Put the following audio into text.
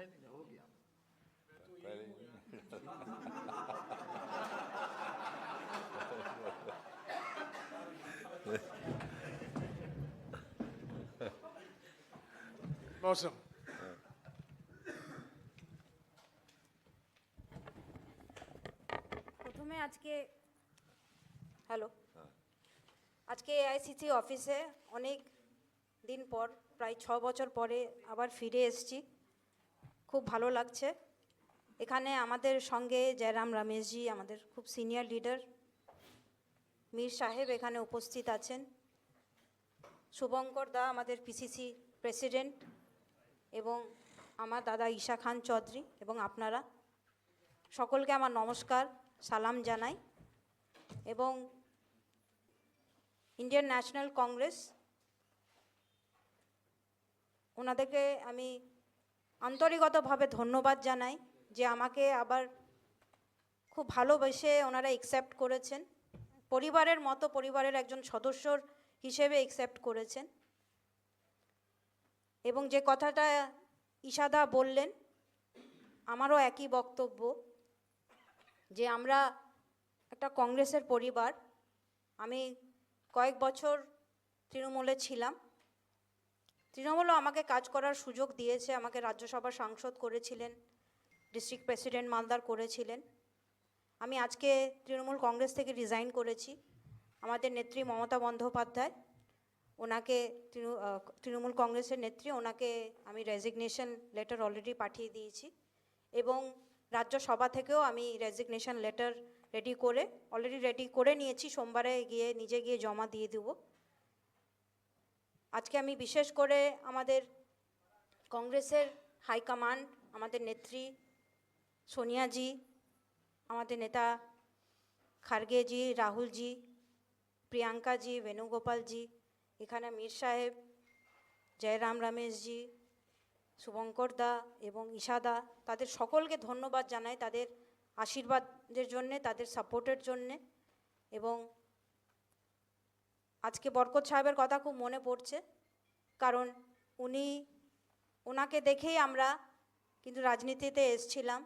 नहीं नहीं नहीं, हो गया पहले मौसम প্রথমে আজকে হ্যালো আজকে এআইসিসি অফিসে অনেক দিন পর প্রায় ছ বছর পরে আবার ফিরে এসেছি খুব ভালো লাগছে। এখানে আমাদের সঙ্গে জয়রাম রমেশজি, আমাদের খুব সিনিয়র লিডার মীর সাহেব এখানে উপস্থিত আছেন। শুভঙ্কর দা আমাদের পিসিসি প্রেসিডেন্ট এবং আমার দাদা ঈশা খান চৌধুরী এবং আপনারা। সকলকে আমার নমস্কার, সালাম জানাই এবং ইন্ডিয়ান ন্যাশনাল কংগ্রেস ওনাদেরকে আমি আন্তরিকতভাবে ধন্যবাদ জানাই যে আমাকে আবার খুব ভালোবেসে ওনারা একসেপ্ট করেছেন। পরিবারের মতো পরিবারের একজন সদস্যর হিসেবে একসেপ্ট করেছেন। এবং যে কথাটা ইশাদা বললেন, আমারও একই বক্তব্য যে আমরা একটা কংগ্রেসের পরিবার। আমি কয়েক বছর তৃণমূলে ছিলাম। তৃণমূলও আমাকে কাজ করার সুযোগ দিয়েছে, আমাকে রাজ্যসভার সাংসদ করেছিলেন ডিস্ট্রিক্ট প্রেসিডেন্ট মালদার করেছিলেন। আমি আজকে তৃণমূল কংগ্রেস থেকে রিজাইন করেছি, আমাদের নেত্রী মমতা বন্দ্যোপাধ্যায়, ওনাকে তৃণমূল কংগ্রেসের নেত্রী, ওনাকে আমি রেজিগনেশন লেটার অলরেডি পাঠিয়ে দিয়েছি এবং রাজ্যসভা থেকেও আমি রেজিগনেশন লেটার রেডি করে অলরেডি রেডি করে নিয়েছি, সোমবারে গিয়ে নিজে গিয়ে জমা দিয়ে দেব। আজকে আমি বিশেষ করে আমাদের কংগ্রেসের হাইকমান্ড আমাদের নেত্রী সোনিয়াজি, আমাদের নেতা খার্গেজি, রাহুলজি, প্রিয়াঙ্কাজি, বেণুগোপালজি, এখানে মীর সাহেব, জয়রাম রমেশজি, শুভঙ্কর দা এবং ঈশাদা তাদের সকলকে ধন্যবাদ জানাই, তাদের আশীর্বাদের জন্যে, তাদের সাপোর্টের জন্যে এবং আজকে বরকত সাহেবের কথা খুব মনে পড়ছে, কারণ উনি ওনাকে দেখেই আমরা কিন্তু রাজনীতিতে এসছিলাম।